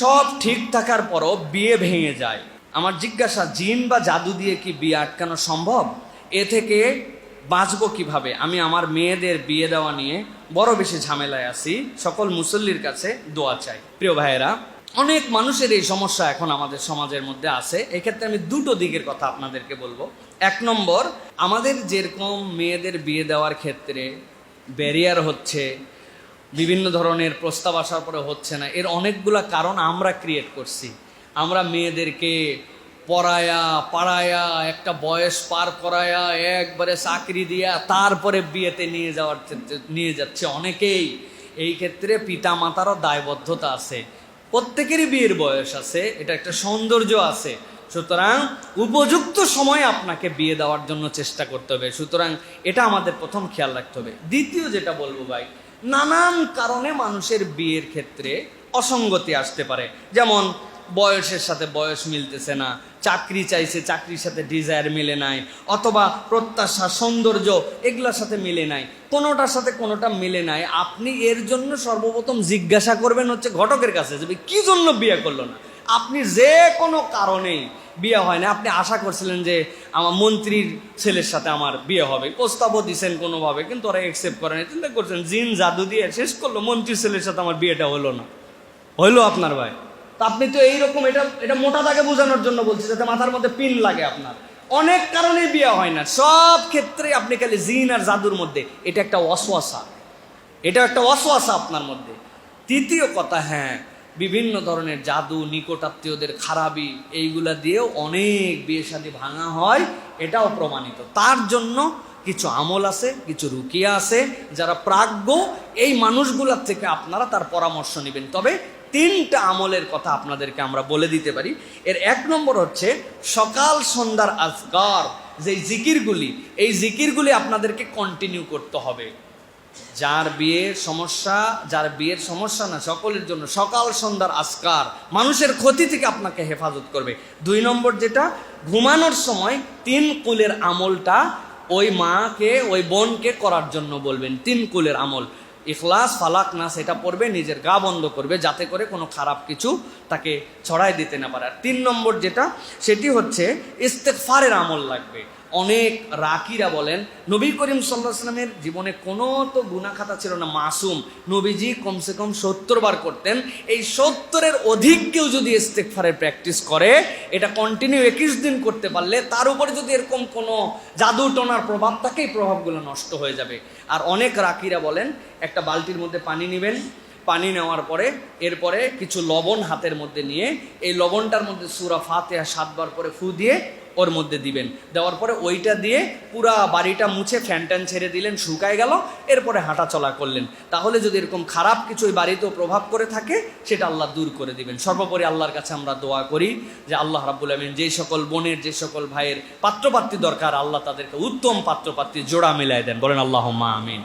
সব ঠিক থাকার পরও বিয়ে ভেঙে যায়। আমার জিজ্ঞাসা, জিন বা জাদু দিয়ে কি বিয়ে আটকানো সম্ভব? এ থেকে বাঁচবো কীভাবে? আমি আমার মেয়েদের বিয়ে দেওয়া নিয়ে বড় বেশি ঝামেলায় আছি। সকল মুসল্লির কাছে দোয়া চাই। প্রিয় ভাইয়েরা, অনেক মানুষের এই সমস্যা এখন আমাদের সমাজের মধ্যে আছে। এক্ষেত্রে আমি দুটো দিকের কথা আপনাদেরকে বলব। এক নম্বর, আমাদের যেরকম মেয়েদের বিয়ে দেওয়ার ক্ষেত্রে ব্যারিয়ার হচ্ছে বিভিন্ন ধরনের প্রস্তাব আসার পরে হচ্ছে না। এর অনেকগুলা কারণ আমরা ক্রিয়েট করছি। আমরা মেয়েদেরকে পড়ায়া, পাড়ায়া, একটা বয়স পার করায়া, একবারে চাকরি দিয়া তারপরে বিয়েতে নিয়ে যাওয়ার নিয়ে যাচ্ছে অনেকেই। এই ক্ষেত্রে পিতা মাতারও দায়বদ্ধতা আছে। প্রত্যেকেরই বিয়ের বয়স আছে, এটা একটা সৌন্দর্য আছে। সুতরাং উপযুক্ত সময় আপনাকে বিয়ে দেওয়ার জন্য চেষ্টা করতে হবে। সুতরাং এটা আমাদের প্রথম খেয়াল রাখতে হবে। দ্বিতীয় যেটা বলব ভাই নানান কারণে মানুষের বিয়ের ক্ষেত্রে অসঙ্গতি আসতে পারে। যেমন, বয়সের সাথে বয়স মিলতেছে না, চাকরি চাইছে, চাকরির সাথে ডিজায়ার মিলে নাই, অথবা প্রত্যাশা, সৌন্দর্য এগুলোর সাথে মিলে নাই। কোনোটার সাথে কোনোটা মিলে নাই। আপনি এর জন্য সর্বপ্রথম জিজ্ঞাসা করবেন হচ্ছে ঘটকের কাছে যে কি জন্য বিয়ে করল না? আপনি যে কোনো কারণেই বিয়ে হয় না আপনি আশা করছিলেন যে আমার মন্ত্রীর ছেলের সাথে আমার বিয়ে হবে। প্রস্তাবও দিছেন কোনোভাবে, কিন্তু ওরা একসেপ্ট করে না চিন্তা করছেন, জিন জাদু দিয়ে শেষ করল, মন্ত্রীর ছেলের সাথে আমার বিয়েটা হলো না। হইল আপনার ভাই। তা আপনি তো এইরকম, এটা এটা মোটা দাগে বোঝানোর জন্য বলছি, যাতে মাথার মধ্যে পিন লাগে আপনার। অনেক কারণেই বিয়ে হয় না। সব ক্ষেত্রে আপনি খালি জিন আর জাদুর মধ্যে, এটা একটা অসওয়াসা এটা একটা অসওয়াসা আপনার মধ্যে। তৃতীয় কথা হ্যাঁ বিভিন্ন ধরনের জাদু, নিকটাত্মীয়দের খারাপি, এইগুলা দিয়েও অনেক বিয়ে শাদী ভাঙা হয়, এটাও প্রমাণিত। তার জন্য কিছু আমল আছে, কিছু রুকিয়া আছে, যারা প্রাজ্ঞ, এই মানুষগুলার থেকে আপনারা তার পরামর্শ নেবেন। তবে তিনটা আমলের কথা আপনাদেরকে আমরা বলে দিতে পারি। এর এক নম্বর হচ্ছে, সকাল সন্ধ্যার আজগার যে জিকিরগুলি, এই জিকিরগুলি আপনাদেরকে কন্টিনিউ করতে হবে। যার বিয়ের সমস্যা, যার বিয়ের সমস্যা না, সকলের জন্য সকাল, সন্ধ্যার আস্কার মানুষের ক্ষতি থেকে আপনাকে হেফাজত করবে। দুই নম্বর যেটা, ঘুমানোর সময় তিন কুলের আমলটা ওই মাকে, ওই বোনকে করার জন্য বলবেন, তিন কুলের আমল। ইখলাস, ফালাক না, সেটা পড়বে, নিজের গা বন্ধ করবে, যাতে করে কোনো খারাপ কিছু তাকে ছড়াই দিতে না পারে। আর তিন নম্বর যেটা, সেটি হচ্ছে ইস্তেকফারের আমল লাগবে। অনেক রাকিরা বলেন, নবী করিম সাল্লাহ সাল্লামের জীবনে কোনো তো গুনা খাতা ছিল না, মাসুম। নবীজি কমসে কম সত্তর বার করতেন। এই সত্তরের অধিক কেউ যদি ইস্তেকফারের প্র্যাকটিস করে, এটা কন্টিনিউ একুশ দিন করতে পারলে তার উপরে যদি এরকম কোনো জাদু টোনার প্রভাব থাকে, এই প্রভাবগুলো নষ্ট হয়ে যাবে। আর অনেক রাকিরা বলেন, একটা বালতির মধ্যে পানি নেবেন, পানি নেওয়ার পরে এরপরে কিছু লবণ হাতের মধ্যে নিয়ে, এই লবণটার মধ্যে সুরা ফাতেহা সাতবার করে ফু দিয়ে ওর মধ্যে দিবেন। দেওয়ার পরে ওইটা দিয়ে পুরা বাড়িটা মুছে ফ্যান ট্যান ছেড়ে দিলেন, শুকায় গেল, এরপরে হাঁটা চলা করলেন। তাহলে যদি এরকম খারাপ কিছু ওই বাড়িতেও প্রভাব করে থাকে, সেটা আল্লাহ দূর করে দিবেন। সর্বোপরি আল্লাহর কাছে আমরা দোয়া করি যে আল্লাহ রাব্বুল আমিন যে সকল বোনের, যে সকল ভাইয়ের পাত্রপাত্রী দরকার, আল্লাহ তাদেরকে উত্তম পাত্রপাত্রী জোড়া মিলাই দেন। বলেন আল্লাহ মা আমিন।